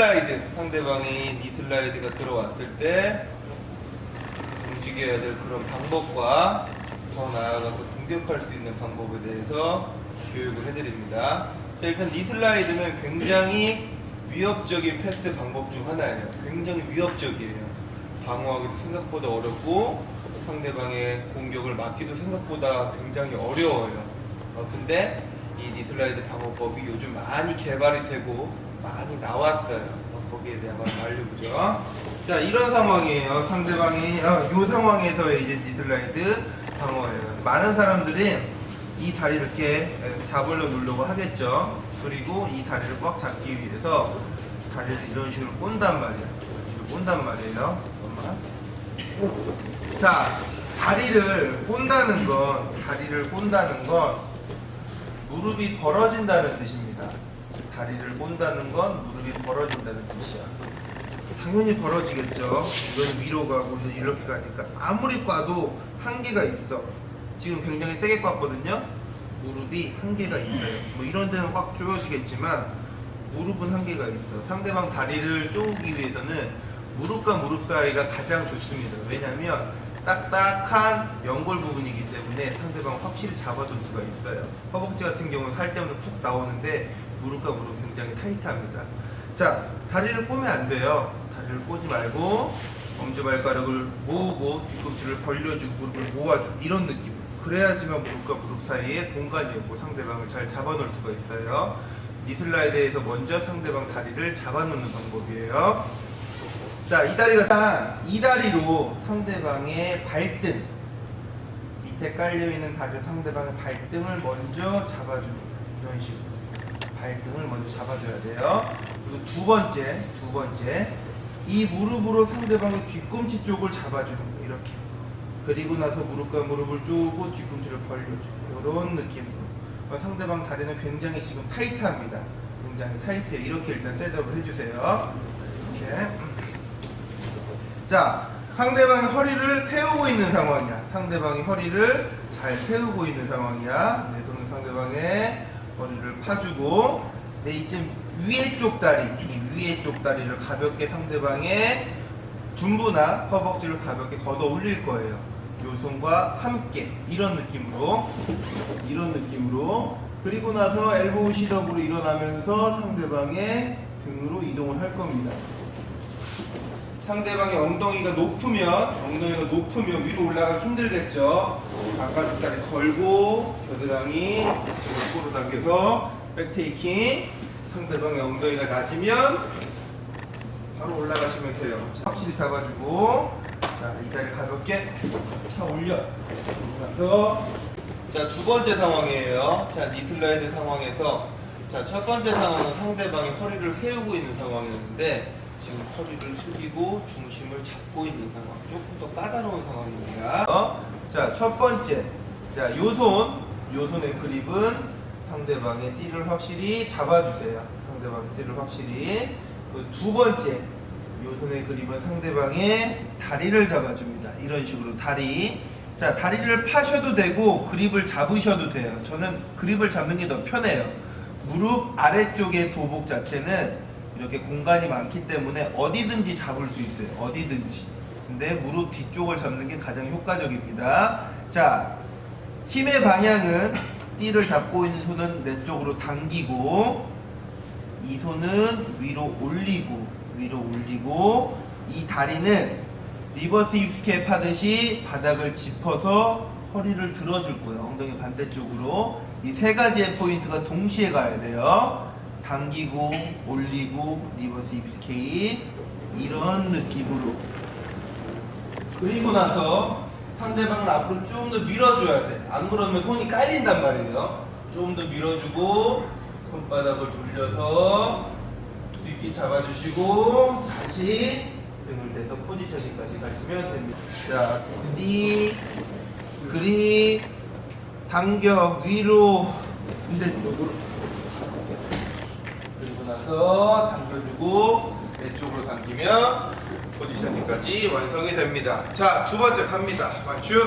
니슬라이드 상대방이 니슬라이드가 들어왔을 때 움직여야 될 그런 방법과 더 나아가서 공격할 수 있는 방법에 대해서 교육을 해드립니다. 자, 일단 니슬라이드는 굉장히 위협적인 패스 방법 중 하나예요. 굉장히 위협적이에요. 방어하기도 생각보다 어렵고 상대방의 공격을 막기도 생각보다 굉장히 어려워요. 어, 근데 이 니슬라이드 방어법이 요즘 많이 개발이 되고 많이 나왔어요. 어, 거기에 대한 걸 알려보죠. 자, 이런 상황이에요. 상대방이 어, 이 상황에서의 이제 니슬라이드 방어예요. 많은 사람들이 이 다리를 이렇게 잡으려 누르려고 하겠죠. 그리고 이 다리를 꽉 잡기 위해서 다리를 이런 식으로 꼰단 말이에요. 식으로 꼰단 말이에요. 잠깐만. 자, 다리를 꼰다는 건, 다리를 꼰다는 건 무릎이 벌어진다는 뜻입니다. 다리를 꼰다는 건 무릎이 벌어진다는 뜻이야. 당연히 벌어지겠죠. 이건 위로 가고 이렇게 가니까 아무리 꽈도 한계가 있어. 지금 굉장히 세게 꽈거든요. 무릎이 한계가 있어요. 뭐 이런 데는 꽉 조여지겠지만 무릎은 한계가 있어. 상대방 다리를 쪼우기 위해서는 무릎과 무릎 사이가 가장 좋습니다. 왜냐하면 딱딱한 연골 부분이기 때문에 상대방 확실히 잡아둘 수가 있어요. 허벅지 같은 경우는 살 때문에 푹 나오는데 무릎과 무릎 굉장히 타이트합니다. 자, 다리를 꼬면 안 돼요. 다리를 꼬지 말고 엄지발가락을 모으고 뒤꿈치를 벌려주고 무릎을 모아줘 이런 느낌. 그래야지만 무릎과 무릎 사이에 공간이 없고 상대방을 잘 잡아놓을 수가 있어요. 니슬라이드에서 먼저 상대방 다리를 잡아놓는 방법이에요. 자, 이 다리가 딱 이 다리로 상대방의 발등 밑에 깔려 있는 다리 상대방의 발등을 먼저 잡아줍니다. 이런 식으로 발등을 먼저 잡아줘야 돼요. 그리고 두 번째, 두 번째 이 무릎으로 상대방의 뒤꿈치 쪽을 잡아줍니다. 이렇게. 그리고 나서 무릎과 무릎을 쪼고 뒤꿈치를 벌려주고 이런 느낌으로 어, 상대방 다리는 굉장히 지금 타이트합니다. 굉장히 타이트해요. 이렇게 일단 셋업을 해주세요. 이렇게. 자, 상대방이 허리를 세우고 있는 상황이야. 상대방이 허리를 잘 세우고 있는 상황이야. 내 손은 상대방의 허리를 파주고, 내 이제 위에 쪽 다리, 이 위에 쪽 다리를 가볍게 상대방의 둔부나 허벅지를 가볍게 걷어 올릴 거예요. 요 손과 함께 이런 느낌으로 이런 느낌으로 그리고 나서 엘보우 시dob으로 일어나면서 상대방의 등으로 이동을 할 겁니다. 상대방의 엉덩이가 높으면 엉덩이가 높으면 위로 올라가기 힘들겠죠. 바깥쪽 다리 걸고 겨드랑이 이쪽으로 꼬로 당겨서 백테이킹 상대방의 엉덩이가 낮으면 바로 올라가시면 돼요. 확실히 잡아주고 자, 이 다리 가볍게 차 올려. 그러고 자, 두 번째 상황이에요. 자, 니틀라이드 상황에서 자, 첫 번째 상황은 상대방이 허리를 세우고 있는 상황이었는데 지금 허리를 숙이고 중심을 잡고 있는 상황. 조금 더 까다로운 상황입니다. 어? 자, 첫 번째. 자, 요 손, 요 손의 그립은 상대방의 띠를 확실히 잡아주세요. 상대방의 띠를 확실히. 그 두 번째. 요 손의 그립은 상대방의 다리를 잡아줍니다. 이런 식으로 다리. 자, 다리를 파셔도 되고 그립을 잡으셔도 돼요. 저는 그립을 잡는 게 더 편해요. 무릎 아래쪽의 도복 자체는 이렇게 공간이 많기 때문에 어디든지 잡을 수 있어요. 어디든지. 근데 무릎 뒤쪽을 잡는 게 가장 효과적입니다. 자, 힘의 방향은 띠를 잡고 있는 손은 내 쪽으로 당기고 이 손은 위로 올리고 위로 올리고 이 다리는 리버스 힙스캡 하듯이 바닥을 짚어서 허리를 들어줄 거예요. 엉덩이 반대쪽으로 이 세 가지의 포인트가 동시에 가야 돼요. 당기고 올리고 리버스 힙스케이 이런 느낌으로 그리고 나서 상대방을 앞으로 좀 더 밀어줘야 돼. 안 그러면 손이 깔린단 말이에요. 좀 더 밀어주고 손바닥을 돌려서 뒤끼 잡아주시고 다시 등을 대서 포지셔닝까지 가시면 됩니다. 자, 그리 그리 당겨 위로 반대쪽으로 그리고 나서 당겨주고 왼쪽으로 당기면 포지셔닝까지 완성이 됩니다. 자, 두 번째 갑니다. 완추.